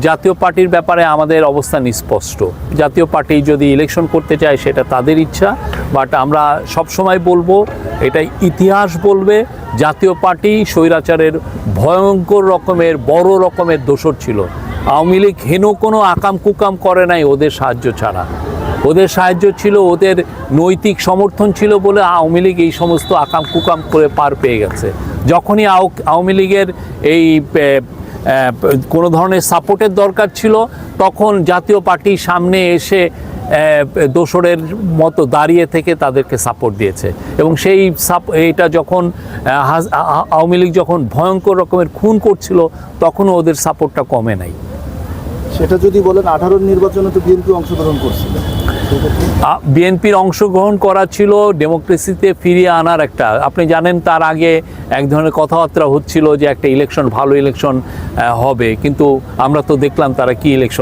জাতীয় পার্টির ব্যাপারে আমাদের অবস্থান স্পষ্ট। জাতীয় পার্টি যদি ইলেকশন করতে চায়, সেটা তাদের ইচ্ছা বাট আমরা সবসময় বলব, এটা ইতিহাস বলবে, জাতীয় পার্টি স্বৈরাচারের ভয়ঙ্কর রকমের, বড় রকমের দোষর ছিল। আওয়ামী লীগ হেন কোনো আকাম কুকাম করে নাই ওদের সাহায্য ছাড়া। ওদের সাহায্য ছিল, ওদের নৈতিক সমর্থন ছিল বলে আওয়ামী লীগ এই সমস্ত আকাম কুকাম করে পার পেয়ে গেছে। যখনই আও- আওয়ামী লীগের এই কোনো ধরনের সাপোর্টের দরকার ছিল, তখন জাতীয় পার্টি সামনে এসে দোসরের মতো দাঁড়িয়ে থেকে তাদেরকে সাপোর্ট দিয়েছে। এবং সেই সাপ, এইটা যখন আওয়ামী লীগ যখন ভয়ঙ্কর রকমের খুন করছিল, তখনও ওদের সাপোর্টটা কমে নাই। সেটা যদি বলেন, আঠারোর নির্বাচনে তো বিএনপি অংশগ্রহণ করছিল। বিএনপির অংশগ্রহণ করা ছিল ডেমোক্রেসিতে ফিরিয়ে আনার একটা। আপনি জানেন তার আগে এক ধরনের কথাবার্তা হচ্ছিল যে একটা ইলেকশন, ভালো ইলেকশন হবে। কিন্তু আমরা তো দেখলাম তারা কি ইলেকশন